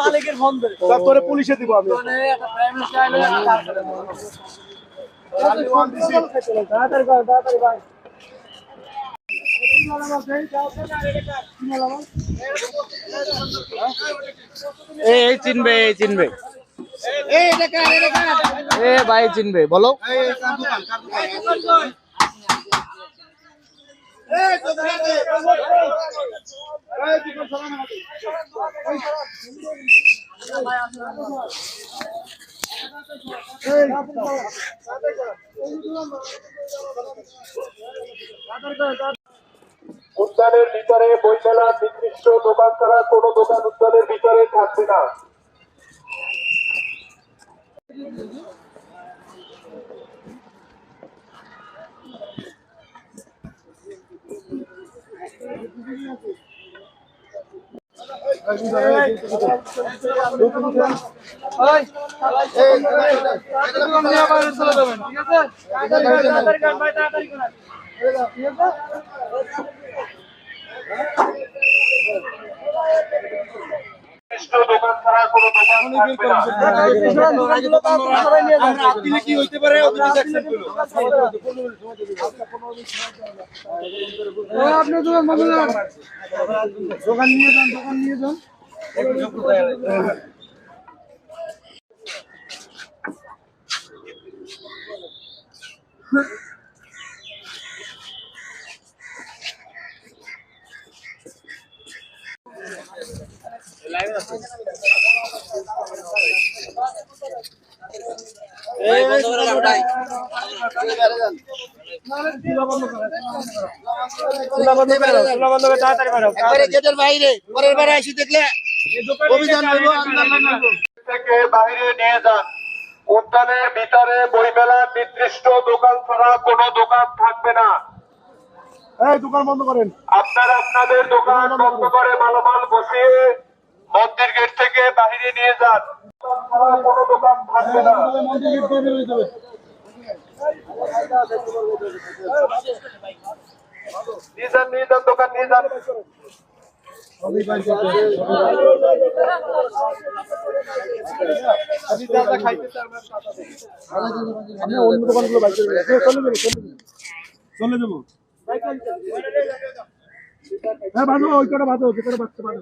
মালিকের ফোন দে তা পুলিশে দিব আমি। মানে এই এই চিনবে এই চিনবে। এ ভাই চিনবে বলো। উদ্যানের ভিতরে বই মেলা নির্দিষ্ট দোকান ছাড়া কোনো দোকান উদ্যানের ভিতরে থাকবে না। তাড়াতাড়ি কর ভাই তাড়াতাড়ি কর নির্দিষ্ট দোকান ছাড়া কোনো দোকান থাকবে না কি হইতে পারে আপনি দোকান নিয়ে যান দোকান নিয়ে যান গেটের বাইরে পরের বারে আসি দেখলে অভিযান হইব আন্দোলন হইব থেকে বাইরে নিয়ে যান। উদ্যানের ভিতরে নির্দিষ্ট দোকান ছাড়া কোনো দোকান থাকবে না। এই দোকান বন্ধ করেন। আপনারা আপনাদের দোকান বন্ধ করে মালামাল বসিয়ে মন্দির গেট থেকে বাইরে নিয়ে যান। কোনো দোকান থাকবে না নিয়ে যান নিয়ে যান, দোকান নিয়ে যান। আপনি অন্য দোকানগুলো বাইক চলে যাব। চলে যাব। হ্যাঁ বাঁধো ওই কটা বাঁধো যে কটা বাঁধতে বাঁধো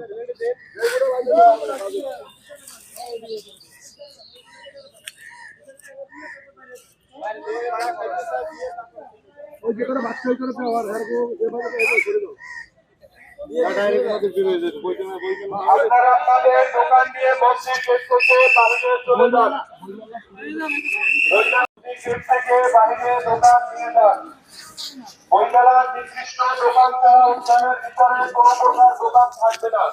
ওই যে কটা বাচ্চা ওই কটা এভাবে করে দাও। আপনারা আপনাদের দোকান গেট থেকে চলে যান। গেট বাইরে দোকান নিয়ে যান বইমেলার নির্দিষ্ট দোকান ছাড়া উদ্যানের ভিতরে কোনো প্রকার দোকান থাকবে না।